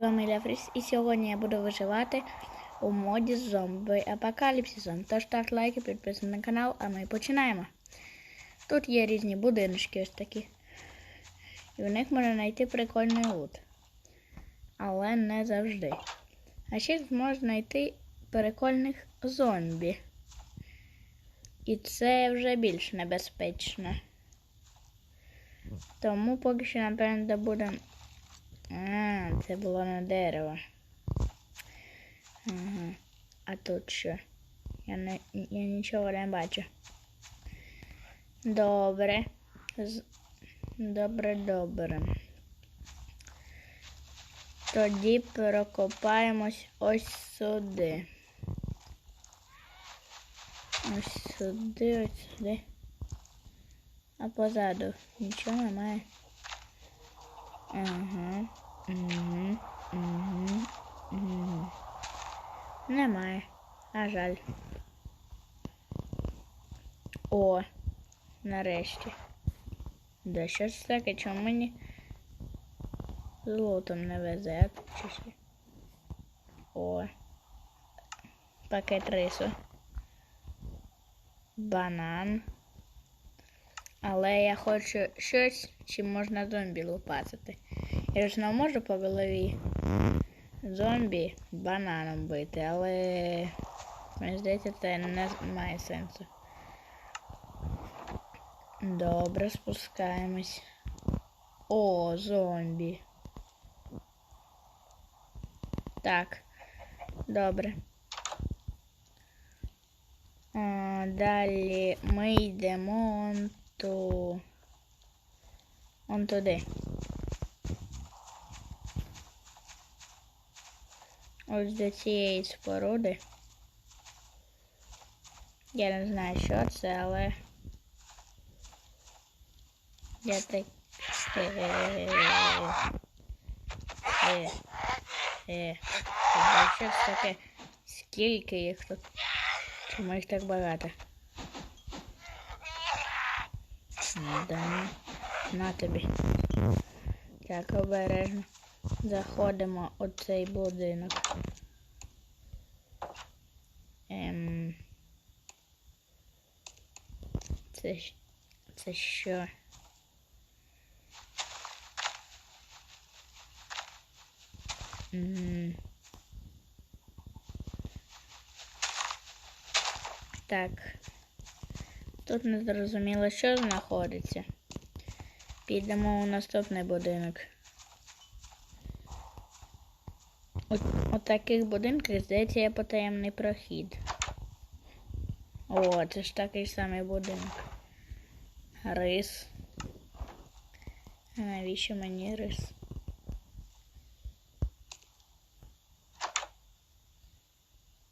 З вами Лефріс, і сьогодні я буду виживати у моді зомби апокаліпсисом. Тож ставте лайки, підписуйтесь на канал, а ми починаємо. Тут є різні будиночки ось такі. І в них можна знайти прикольний лут. Але не завжди. А ще можна знайти прикольних зомбі. І це вже більш небезпечно. Тому поки що, напевно, добудемо а, це було на дерево. Ага. А тут що? Я, не, я нічого не бачу. Добре. Добре, добре. Тоді прокопаємось ось сюди. Ось сюди, ось сюди. А позаду нічого немає. Ага. Угу. Угу. Угу. Немає. А жаль. О, нарешті. Да що ж таке, чому мені золотом не везе? О. Пакет рису. Банан. Але я хочу щось, чим можна зомбі лупацати. Я ж не можу по голові зомбі бананом бити, але мені здається, це не має сенсу. Добре, спускаємось. О, зомбі. Так, добре. А, далі ми йдемо ту. Он туди. Ось до цієї споруди. Я не знаю, що це, але я так. Е, е, е. Що це таке? Скільки їх тут? Чому їх так багато? Да, на тобі. Так, обережно. Заходимо у цей будинок. Ем... Це, це що? М так. Тут не зрозуміло, що знаходиться. Підемо у наступний будинок. У, у таких будинках, здається, є потаємний прохід. О, це ж такий самий будинок. Рис. А навіщо мені рис?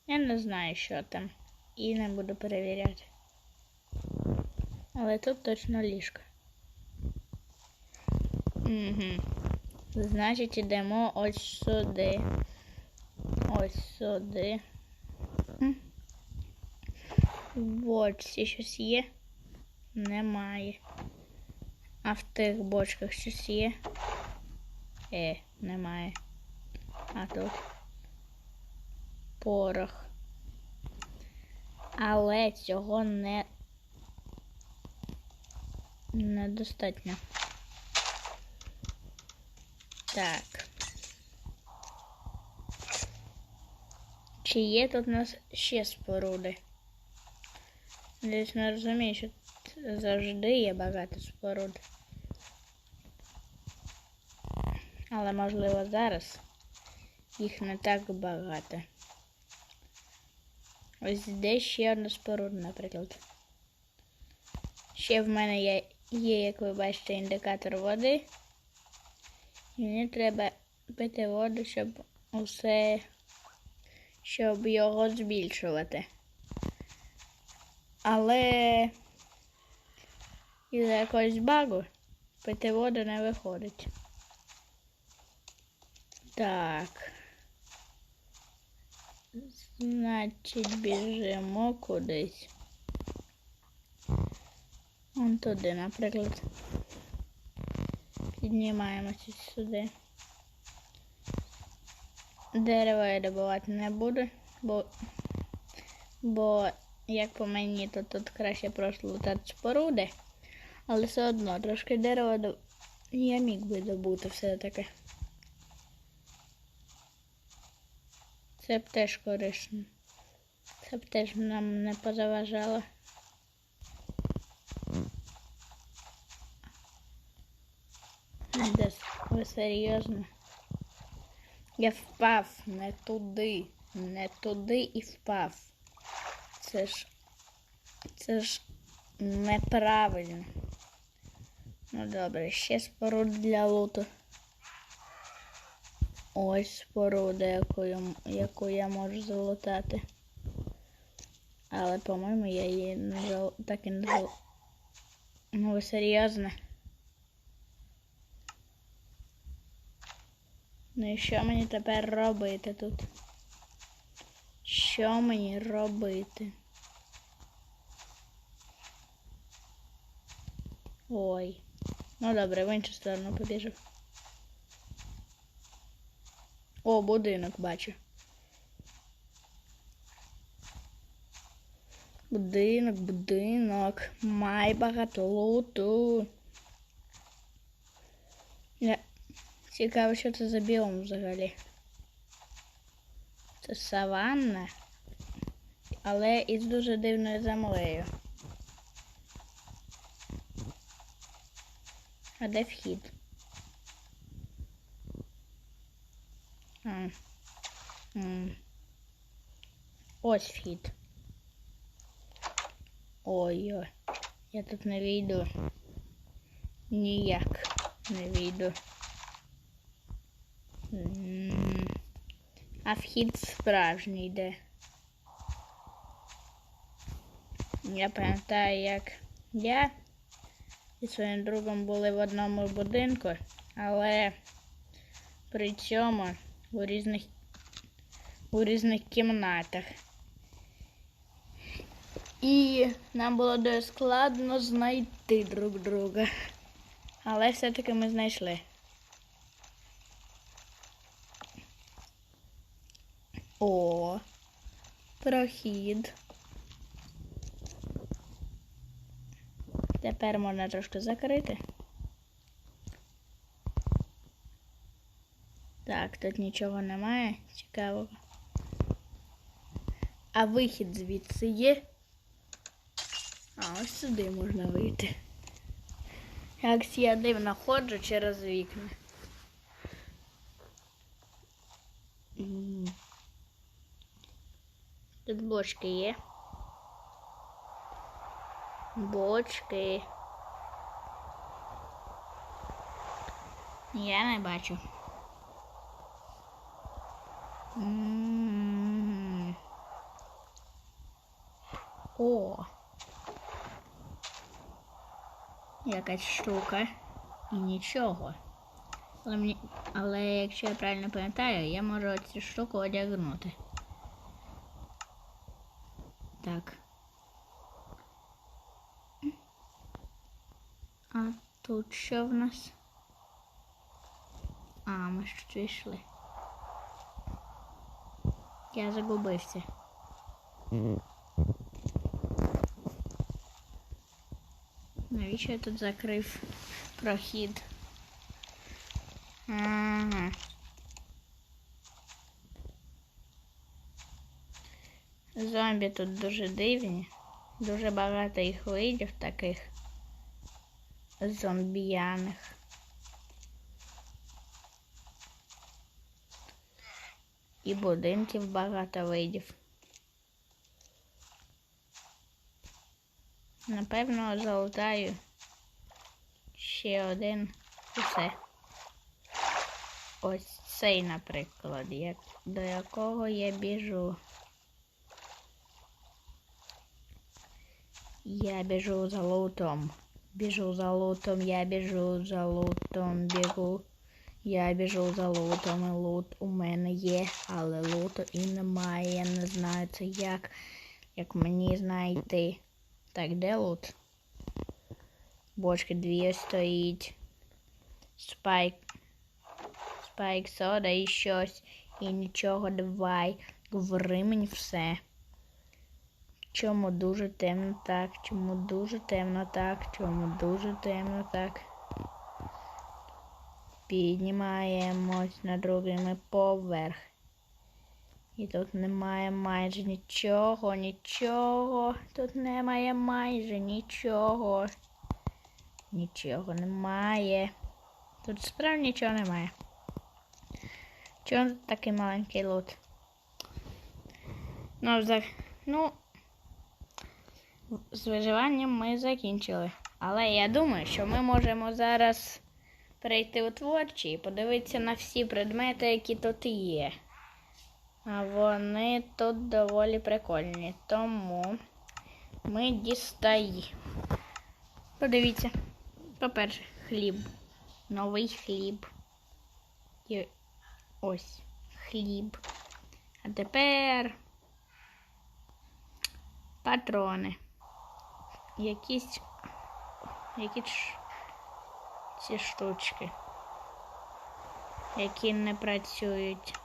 Я не знаю, що там. І не буду перевіряти. Але тут точно ліжко. Угу. Значить, йдемо ось сюди. Ось сюди. Бочці щось є? Немає. А в тих бочках щось є? Е, немає. А тут порох. Але цього не недостатньо. Так. Чи є тут у нас ще споруди? Десь не розумію, що завжди є багато споруд. Але можливо зараз їх не так багато. Ось де ще одна споруда, наприклад. Ще в мене є, є, як ви бачите, індикатор води. І мені треба пити воду, щоб усе, щоб його збільшувати. Але із якогось багу пити воду не виходить. Так. Значить, біжимо кудись. Вон туди, наприклад. Піднімаємося сюди. Дерево я добувати не буду, бо, бо як по мені, то тут краще просто лутати споруди. Але все одно трошки дерева до... я міг би добути все-таки. Це б теж корисно. Це б теж нам не позаважало. Де ви серйозно? Я впав не туди, не туди і впав. Це ж це ж неправильно. Ну добре, ще споруда для луту. Ось споруда, яку я, яку я можу залутати. Але, по-моєму, я її не зал... так і не зал... Ну, ви серйозно? Ну і що мені тепер робити тут? Що мені робити? Ой. Ну добре, в іншу сторону побіжу. О, будинок бачу. Будинок, будинок. Май багато луту. Я... Цікаво, що це за біом взагалі. Це саванна, але із дуже дивною землею. А де вхід? А. Ось вхід. Ой-ой. Я тут не вийду. Ніяк не вийду. А вхід справжній де. Я пам'ятаю, як я і своїм другом були в одному будинку, але при цьому у різних у різних кімнатах. І нам було дуже складно знайти друг друга. Але все-таки ми знайшли. О, прохід. Тепер можна трошки закрити. Так, тут нічого немає цікавого. А вихід звідси є. А ось сюди можна вийти. Як я дивно ходжу через вікна. Тут бочки є. Бочки. Я не бачу. М. О. Якась штука. І нічого. Але, мені... Але якщо я правильно пам'ятаю, я можу цю штуку одягнути. Так. А тут що в нас? А, ми ж тут йшли. Я загубився. Навіщо я тут закрив прохід? Ага. Зомбі тут дуже дивні. Дуже багато їх видів таких зомбіяних. І будинків багато видів. Напевно, залутаю ще один усе. Ось цей, наприклад, як, до якого я біжу. Я біжу за лутом. Біжу за лутом, я біжу за лутом, бігу. Я біжу за лутом, і лут у мене є, але луту і немає. Не знаю це як, як мені знайти. Так, де лут? Бочки дві стоїть. Спайк. Спайк сода і щось. І нічого, давай. Говори мені все. Чому дуже темно так? Чому дуже темно так? Чому дуже темно так? Піднімаємось на другий поверх. І тут немає майже нічого, нічого. Тут немає майже нічого. Нічого немає. Тут справді нічого немає. Чому такий маленький лут? Ну, за... ну, з виживанням ми закінчили. Але я думаю, що ми можемо зараз перейти у творчі і подивитися на всі предмети, які тут є. А вони тут доволі прикольні. Тому ми дістаємо. Подивіться. По-перше, хліб. Новий хліб. І ось хліб. А тепер патрони. Якісь якісь ці штучки, які не працюють.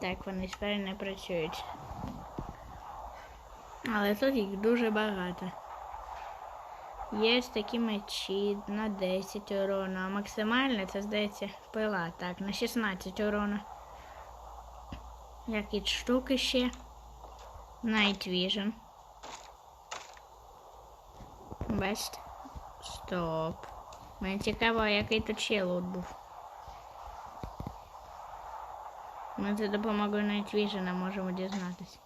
Так, вони тепер не працюють. Але тут їх дуже багато. Є ось такі мечі на 10 урону, а максимальне це здається пила. Так, на 16 урону. Які штуки ще. Night Vision. Best. Стоп. Мені цікаво, який тут ще лут був. Ми за допомогою Night Vision можемо дізнатися.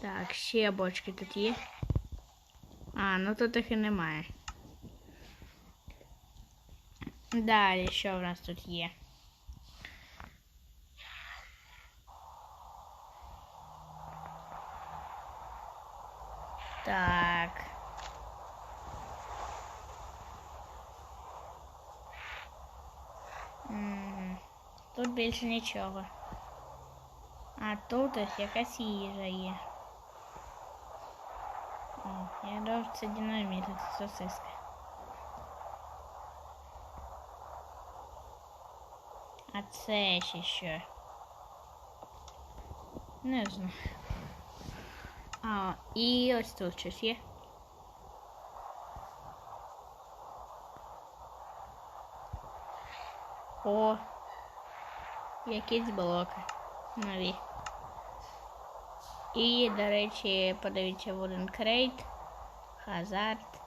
Так, ще бочки тут є. А, ну тут їх і немає. Далі, що в нас тут є? Так. М, Тут більше нічого. А тут ось якась їжа є. О, я думав, це динаміт, це сосиска. А це ще що? Не знаю. А, і ось тут щось є. О, якісь блоки нові. І, до речі, подивіться один крейт, хазард.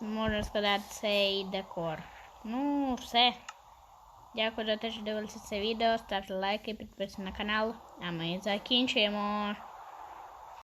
Можна сказати, цей декор. Ну, все. Дякую за те, що дивилися це відео. Ставте лайки, підписуйтесь на канал. А ми закінчуємо.